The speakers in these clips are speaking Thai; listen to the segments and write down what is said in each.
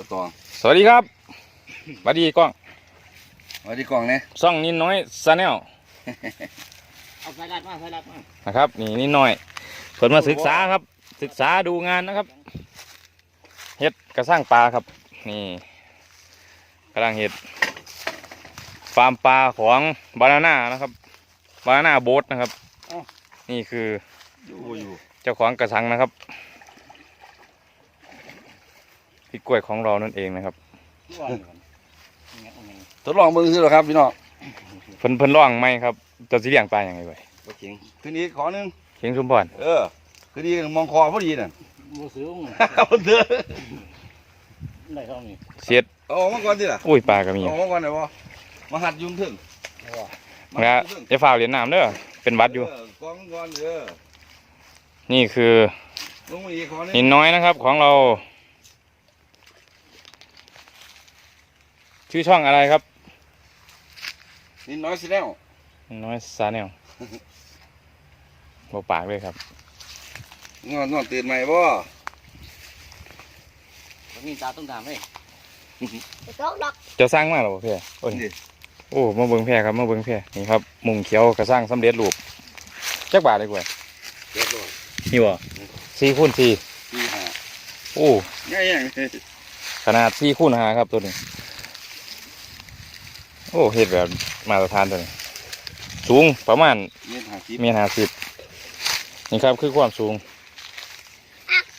ตะตองสวัสดีครับสวัสดีกล้องสวัสดีกล่องเนี่ยซ่องนิดน้อยซาแนลเอาไฟลัดมาไฟลัดมานะครับ นี่นิดน้อยเพิ่นมาศึกษาครับ ศึกษาดูงานนะครับเฮ็ดกระสร้างปลาครับ นี่กำลังเฮ็ดฟาร์มปลาของบานาน่านะครับบานาน่าโบ๊ทนะครับ นี่คืออยู่อยู่เจ้าของกระสังนะครับ พี่กล้วยของเรานั่นเองนะครับว่าอยู่ก่อนอย่างเงี้ยเอาไงทดลองเบิ่งซื้อหรอครับพี่น้องเพิ่นเพิ่นร้องไหมครับเจะสิเลี้ยงปลาอย่างไรไว้บ่เก่งคืนนี้ขอหนึงเชียงชุมพรเออคืนนี้มองคอพอดีน่ะมือซื้อมึงเอาเถอะได้เท่านี้เสียดเอาออกมาก่อนดิล่ะอุ้ยปลาก็มีเอาออกมาก่อนได้บ่มาหัดยุงถึงมานะหัดยุงถึงอย่าฝ่าเหรียญน้ำเด้อเป็นหวัดอยู่เกองก่อนเด้อนี่คือลงมาอีกขอหนึงนินน้อยนะครับของเรา ชื่อช่องอะไรครับ นิดน้อยสิแล้วนินน้อยซาแนลบปากเลยครับนอนนอนตื่นใหม่บ่มันมีตาต้องตามเลยล็อกล็อกเจะสร้างมาหรอเพี่โอ้ยนี่โอ้มาเบิ้งแพร่ครับมาเบิ้งแพร่นี่ครับ มุงเขียวกระสร้างสำเร็จรูปจักบาทเลยกว่าเรียบร้อยนี่วะสี่คูณสี่สี่ห้าโอ้ง่ายยังขนาดสี่คูณห้าครับตัวนี้ โอ้เห็ดแบบมาตรฐานตัวนี้สูงประมาณเงินหาสิบเมตรห้าสิบนี่ครับคือความสูง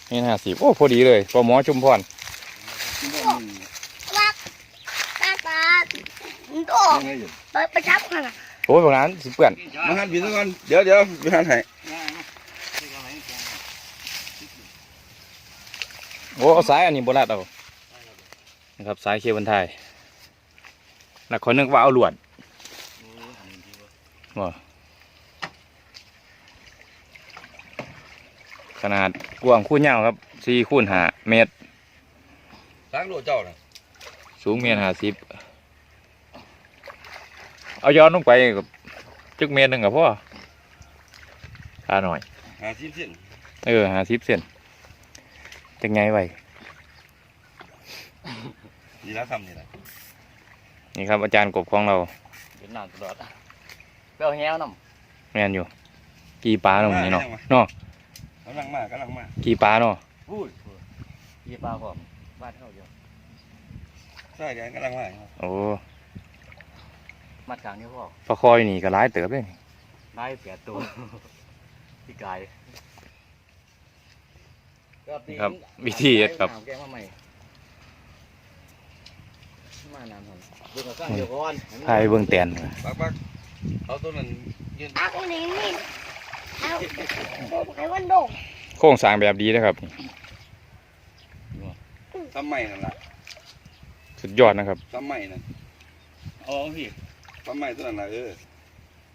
เมตรห้าสิบโอ้พอดีเลยพอหมอชุมพรล็อกตาตาโตยังไงอยู่ไปไปจับมันอะโอ้ยพวกนั้นสิเปื่อนมาหัดบินซะก่อนเดี๋ยวเดี๋ยวไปหัดให้โอ้เอาสายอันนี้โบราณเอานะครับสายเคเบิลไทย แล้วคนนึกว่าเอาหลวดว่าขนาดกว้างคูณยาวครับสี่คูณห้าเมตรล้างโลเจ้าน่ะสูงเมตรห้าสิบเอาย้อนลงไปกับจึกเมตรหนึ่งกับพ่อขาหน่อยหาสิบเส้นเออห้าสิบเซนจะไงไว้นี่ละคำนี่ละ นี่ครับ อาจารย์กบของเราเป็นน้ำตลอดเปรี้ยวแห้วน้แม่นอยู่ กี่ปลาเนาะนี่เนาะเนาะกำลังมากำลังมากี่ปลาเนาะพูดำยี่ปลาพร้อมบ้านเท่าเดียวใช่กันกำลังมาโอ้มัดกลางนี่พ่อปลาคอยนี่ก็ร้ายเติบเลยนี่ได้แปดตัวพี่กายครับวิธีเฮ็ดครับแกงมาใหม่มาน้ำผมดูกับ ข้างเดียวก่อนพายเบิ่งแตนปักปักเอาตัวนั้นยืนอาตรงนี้นี่เอาโดนไอ้วันโดงโครงสร้างแบบดีนะครับทำไมนั่นล่ะสุดยอดนะครับทำไมนั่นเอาพี่ทำไมตัวนั้นล่ะเออ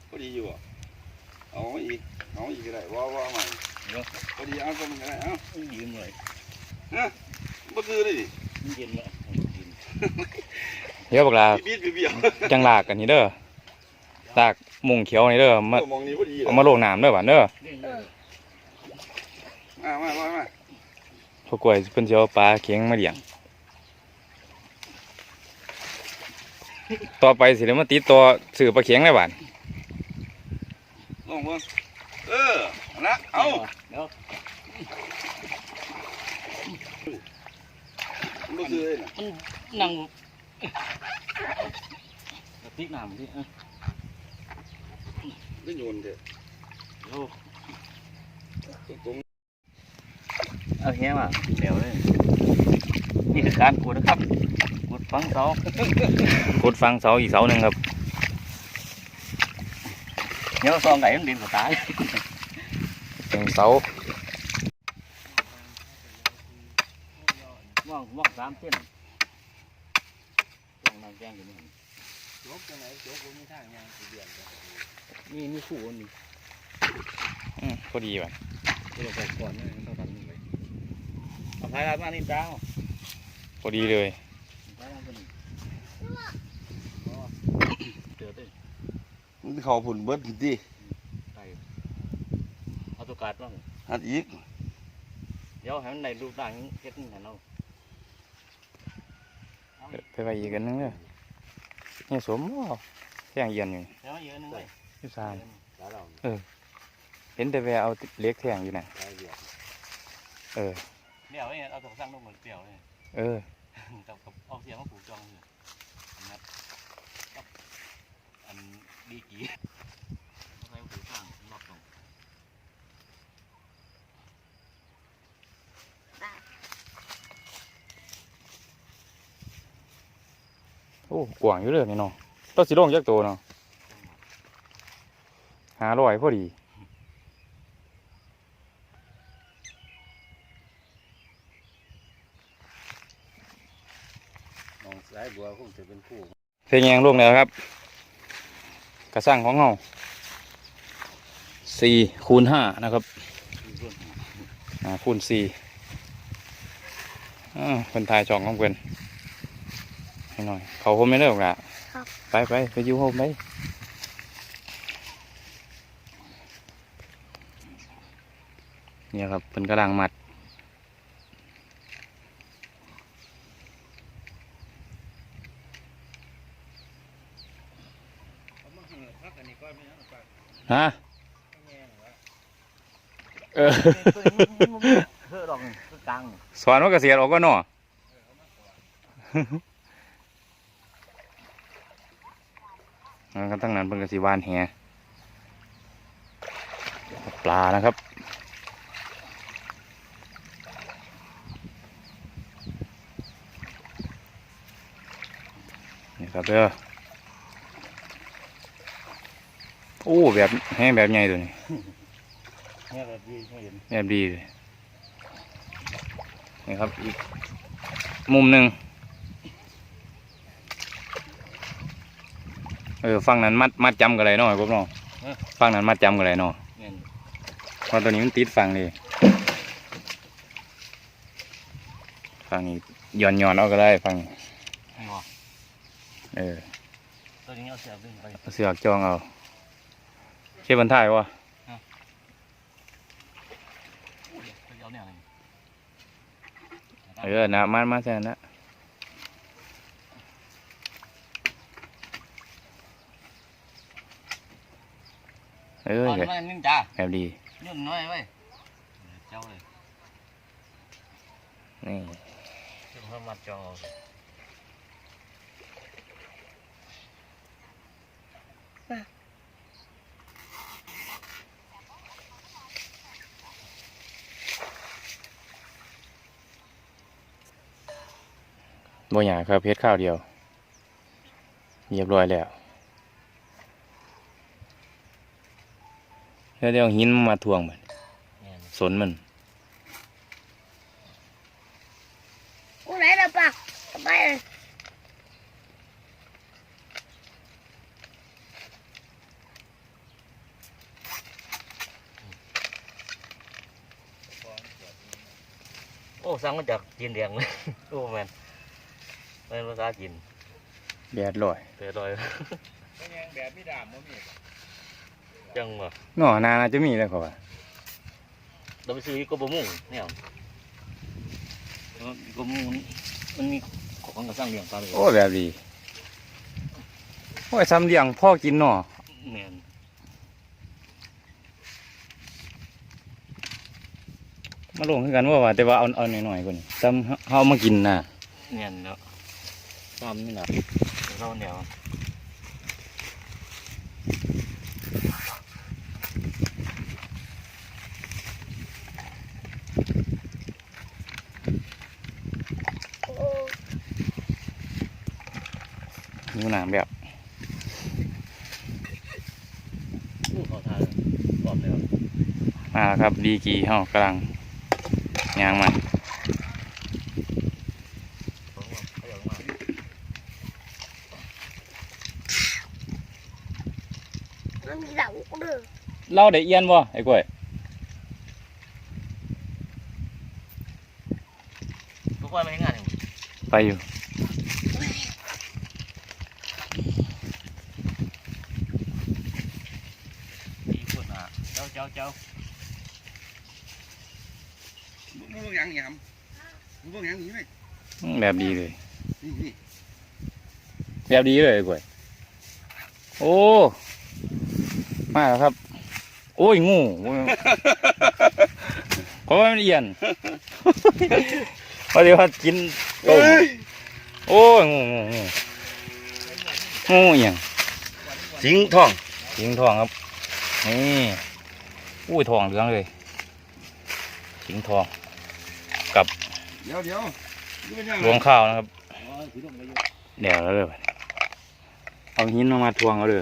พอดีอยู่อะเอามาอีกเอาอีกก็ได้ว่าว่าใหม่พอดีเอาตัวมันก็ได้เอ้ายืมเลยบ่คือเลยดิเย็นเลย เดี๋ยวบักลาบีดเบี้ยวจังลากกันนี่เด้อลากมุงเขียวนี่เด้อมามองนี้พอดีเอามาโลงน้ำเด้อบ้านเด้อมามามามาพวกกล้วยเพิ่นสิเอาปลาเข็งมาเลี้ยงต่อไปสิได้มาติดต่อซื้อปลาเข็งได้บ้านลงเบิ่งเออนะเอาเดี๋ยวบ่คือเลยน่ะนั่ง พริกน้ำพี่ก็โยนเถอะโอ้ตรงเอาแห้มาเดี๋ยวเลยนี่คือการขุดนะครับขุดฝังเสาขุดฟังเสาอีกเสาหนึ่งครับเดี๋ยวซองไก่มันดินสตายเป็นเสาว่างว่างสามเส้น ตรงนั้นแจ้งอยู่นี่นี่มีคู่อันนี้อืมพอดีบ้านเราใส่ก่อนนะต้องทำนี่เลยเอาพายมานี่จ้าพอดีเลยพายมาตัวนี้เจอเต้มันเข้าผุนเบิดดิไก่เอาตัวกาดบ้างหัดอีก เดี๋ยวให้มันได้รูปร่างเฮ็ดนี่ให้เราไปไว้อีกกันนึงเด้อเนี่ยสมบ่แท่งเอียนอยู่แล้วเยอะนึงเลยอยู่ซานแล้วเราเห็นแต่แววเอาเหล็กแท่งอยู่น่ะได้เดียวเออเดี๋ยวเนี่ยเอาตัวสร้างลงเหมือนเปรี้ยวเลยเออกับกับเอาเสียงมาผูกจองเลยนะครับกับอันดีกีเอาไปผูกข้างรอบตรง โอ้กว้างอยู่เลยนี่เนาะต้องสิลงจักตัวเนาะหาร้อยพอดีน้องสายบัวคงจะเป็นคู่เพลงแยงลงแล้วครับ กระสังของเราสี่คูณห้านะครับอ่าคูณสี่อ่าเป็นทายจองของเพื่อน ให้หน่อย เขาผมไม่ได้หรอกละครับไปไปไปอยูโฮมไปเนี่ยครับเป็นกระดังมัดพักอันนี้ก้อนไม่นะปากฮะแง่หรือว่าเออตัวนี้มันมันเพื่อดอกคือกลางสอนว่ากระเสียออกก็หนอ แล้วก็ตั้งนั้นเป็นกระสีวานแหปลานะครับนี่ครับเด้อโอ้แบบแห้งแบบใหญ่ตัวนี้เนี่ยแบบดีไม่เห็นแบบดีเลยนี่ครับอีกมุมหนึ่ง ออฝั่งนั้นมัดมัดจำกันเลยเนาะไอ้พวกเนาะฝั่งนั้นมัดจำกันเลยเนาะเนี่ยเพราะตัวนี้มันติดฝั่งเลยฝั่งนี้ย้อนย้อนๆเอาก็ได้ฝั่งนี้นี่วะเออตัวนี้เอาเสียบดึงไปเอาเสือกจองเอาเชื่อบันท้ายวะเอาเนี่ยเลยเออนะมามาแทนนะ เออตอนแบบนั้นนิ่งจ้าแบบดีนุ่นน้อยไว้เจ้าเลยนี่ถึงเขามัดจองเอาบ่อยากครับเพชรข้าวเดียวเรียบร้อยแล้ว แล้วเดี๋ยวหินมาทวงมันเนี่ยสนมันกูไหนล่ะปะไปเลยโอ้สั่งมาจากจีนแดงเลยโอ้แมนเป็นภาษาจีนแดดลอยเตะลอยก็ยังแบบไม่ดามบ่มี จังวะเนาะนาน่าจะมีแล้วเขาว่าเราไปซื้ออีกกบมุ่งเนี่ยอีกบมุ่งมันมีของกระสังเลี้ยงปลาเลยโอ้แบบดีโอ้ยซ้ำเลี้ยงพ่อกินเนาะแมนมาลงคือกันว่าว่าแต่ว่าเอาเอาหน่อยๆกว่านี้ซ้ำเฮาเฮามากินน่ะแมนเนาะตามนี่นะเราเนี่ยโอ้ อยู่น้ำแบบ ผู้ เขาทานปลอมเลยครับมาแล้วครับดีกีเฮากำลังยางมันเขาบอกเขาอยากมามันมีเหล่ากูเด้อเล่าได้เอียนบ่ไอ้กล้วยทุกคนไม่ให้งานเลยไปอยู่ ดีคนอะ เจ้าเจ้าเจ้ามึงเบิ่งหยังหยำมึงเบิ่งหยังนี่ไหมแบบดีเลย นี่นี่แบบดีเลยกล้วยโอ้มาแล้วครับ โอ้ยงูเพราะว่ามันเอียนเพราะเดี๋ยวว่ากินต้มโอ้ยงูงูงูงูเอียงสิงท่องยิงทองครับนี่ อุ้ยทองเหลืองเลยสิงทองเดี๋ยวเดี๋ยวนี่เป็นยังรวงข้าวนะครับอ๋อถือลงไปอยู่เดี๋ยวแล้วเลยเอาหินลงมาทวงเอาเลย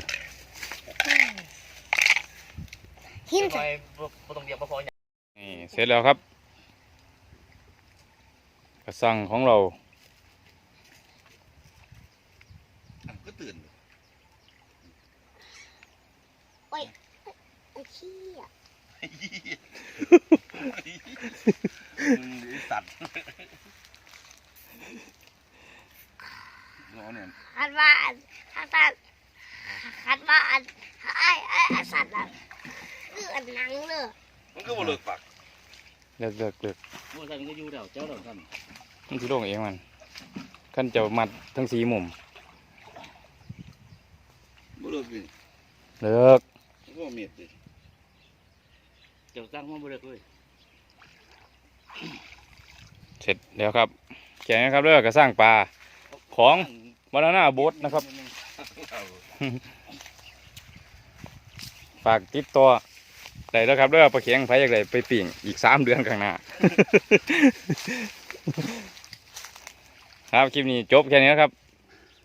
หินทำไมบ่บ่ต้องเดียวบ่พออย่างนี่เสร็จแล้วครับ กระสังของเราก็ตื่นไอ้ขี้อะ มึงไอ้สัตว์รอเนี่ยคันว่าอันคันว่าคันว่าอันไอ้ไอ้ไอ้สัตว์อะคืออันหนังเลยมันก็บ่เลิกปากเลิกเลิกเลิกโอ้ยท่านก็อยู่แล้วเจ้าแล้วท่านมันสิลงเองมันขั้นจะมัดทั้งสีมุมบ่เลิกดิเลิกมันก็บ่เม็ดดิ เจ้าสร้างห้องบ่ได้เลยเสร็จแล้วครับแกงนะครับเลิกกระสร้างปลาของบานาน่าโบ๊ทนะครับ ฝากติดตัวได้แล้วครับเด้อปลาเข็งไผอยากได้ไปปิ่งอีกสามเดือนข้างหน้า ครับคลิปนี้จบแค่นี้นะครับ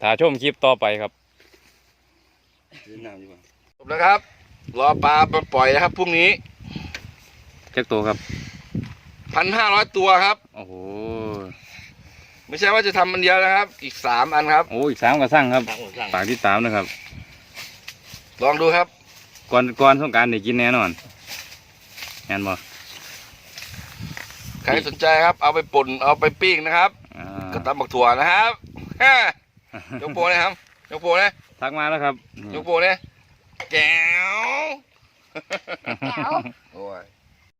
ถ้าชมคลิปต่อไปครับเล่นน้ำอยู่ป่ะจบแล้วครับ รอปลามาปล่อยนะครับพรุ่งนี้ เช็คตัวครับพันห้าร้อยตัวครับ โอ้โหไม่ใช่ว่าจะทำมันเดียวนะครับ อีกสามอันครับ โอ้อีกสามกระสั่งครับสร้างโอ้สร้างฝากติดตามนะครับ ลองดูครับ ก่อนก่อนสงกรารได้กินแน่นอนแน่นบ่ใครสนใจครับ เอาไปป่นเอาไปปิ้งนะครับอ่ากระตำบักถั่วนะครับฮ่ายกโปรนะครับยกโปรนะทักมาแล้วครับยกโปรนะแก้วแก้วโอ้ย